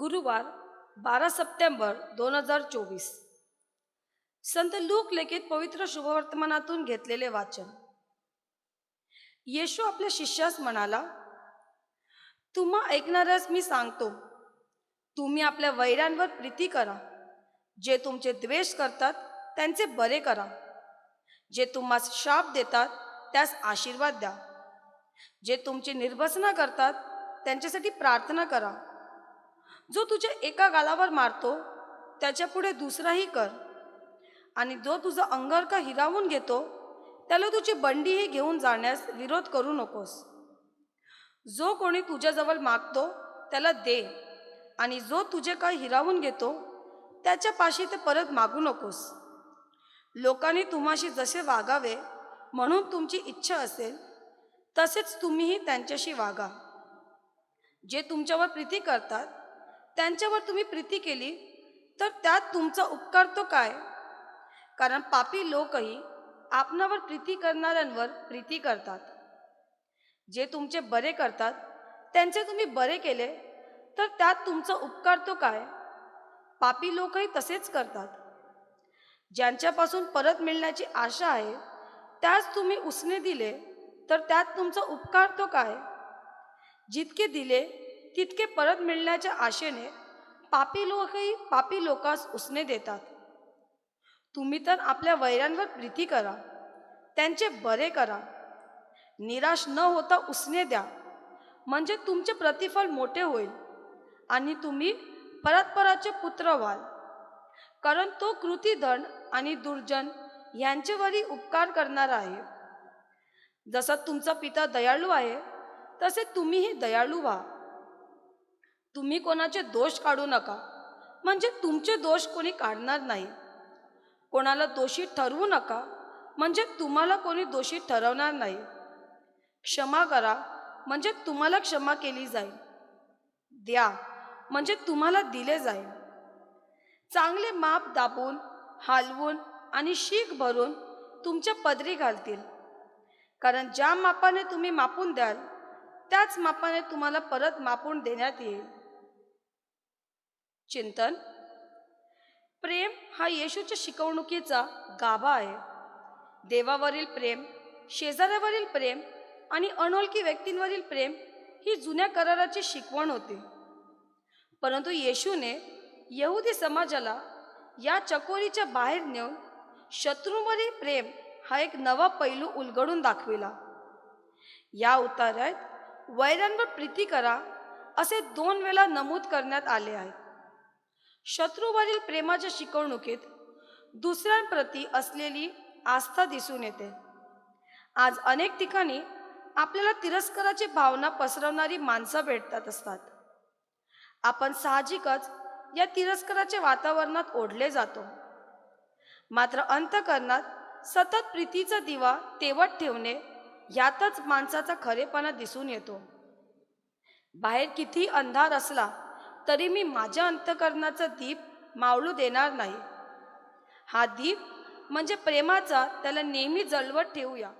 गुरुवार बारा सप्टेंबर दोन हजार चोवीस. संत लूक लेखित पवित्र शुभवर्तमानातून घेतलेले वाचन. येशू आपल्या शिष्यास म्हणाला तुम्हा ऐकणाऱ्यास मी सांगतो तुम्ही आपल्या वैऱ्यांवर प्रीती करा. जे तुमचे द्वेष करतात त्यांचे बरे करा. जे तुम्हास शाप देतात त्यास आशीर्वाद द्या. जे तुमची निर्वसना करतात त्यांच्यासाठी प्रार्थना करा. जो तुझ्या एका गालावर मारतो त्याच्या पुढे दुसराही कर. आणि जो तुझा अंगरका हिरावून घेतो त्याला तुझी बंडीही घेऊन जाण्यास विरोध करू नकोस. जो कोणी तुझ्याजवळ मागतो त्याला दे. आणि जो तुझे काय हिरावून घेतो त्याच्या पाशी ते परत मागू नकोस. लोकांनी तुम्हाशी जसे वागावे म्हणून तुमची इच्छा असेल तसेच तुम्हीही त्यांच्याशी वागा. जे तुमच्यावर प्रीती करतात त्यांच्यावर तुम्ही प्रीती केली तर त्यात तुमचा उपकार तो काय? कारण पापी लोकही आपणावर प्रीती करणाऱ्यांवर प्रीती करतात. जे तुमचे बरे करतात त्यांचे तुम्ही बरे केले तर त्यात तुमचा उपकार तो काय? पापी लोकही तसेच करतात. ज्यांच्यापासून परत मिळण्याची आशा आहे त्याच तुम्ही उसने दिले तर त्यात तुमचा उपकार तो काय? जितके दिले तितके परत मिळण्याच्या आशेने पापी लोकही पापी लोकास उसने देतात. तुम्ही तर आपल्या वैरांवर प्रीती करा त्यांचे बरे करा. निराश न होता उसने द्या म्हणजे तुमचे प्रतिफल मोठे होईल आणि तुम्ही परतपराचे पुत्र व्हाल. कारण तो कृतीधन आणि दुर्जन यांच्यावरही उपकार करणारा आहे. जसा तुमचा पिता दयाळू आहे तसे तुम्हीही दयाळू व्हा. तुम्ही कोणाचे दोष काढू नका. म्हणजे तुमचे दोष कोणी काढणार नाही. कोणाला दोषी ठरवू नका. म्हणजे तुम्हाला कोणी दोषी ठरवणार नाही. क्षमा करा. म्हणजे तुम्हाला क्षमा केली जाईल. द्या. म्हणजे तुम्हाला दिले जाईल. चांगले माप दाबून हालवून आणि शीख भरून तुमच्या पदरी घालतील. कारण ज्या मापाने तुम्ही मापून द्याल त्याच मापाने तुम्हाला परत मापून देण्यात येईल. चिंतन. प्रेम हा येशूच्या शिकवणुकीचा गाभा आहे. देवावरील प्रेम शेजाऱ्यावरील प्रेम आणि अनोळखी व्यक्तींवरील प्रेम ही जुन्या कराराची शिकवण होती. परंतु येशूने यहुदी समाजाला या चकोरीच्या बाहेर नेऊन शत्रूंवरील प्रेम हा एक नवा पैलू उलगडून दाखविला. या उतार्यात वैरांवर प्रीती करा असे दोन वेळा नमूद करण्यात आले आहे. शत्रूवरील प्रेमाच्या शिकवणुकीत दुसऱ्यांप्रती असलेली आस्था दिसून येते. आज अनेक ठिकाणी आपल्याला तिरस्काराची भावना पसरवणारी माणसं भेटतात असतात. आपण साहजिकच या तिरस्काराच्या वातावरणात ओढले जातो. मात्र अंतकरणात सतत प्रीतीचा दिवा तेवत ठेवणे यातच माणसाचा खरेपणा दिसून येतो. बाहेर किती अंधार असला तरी मी माझ्या अंतकरणाचा दीप मावळू देणार नाही. हा दीप म्हणजे प्रेमाचा त्याला नेहमी जलवत ठेवूया.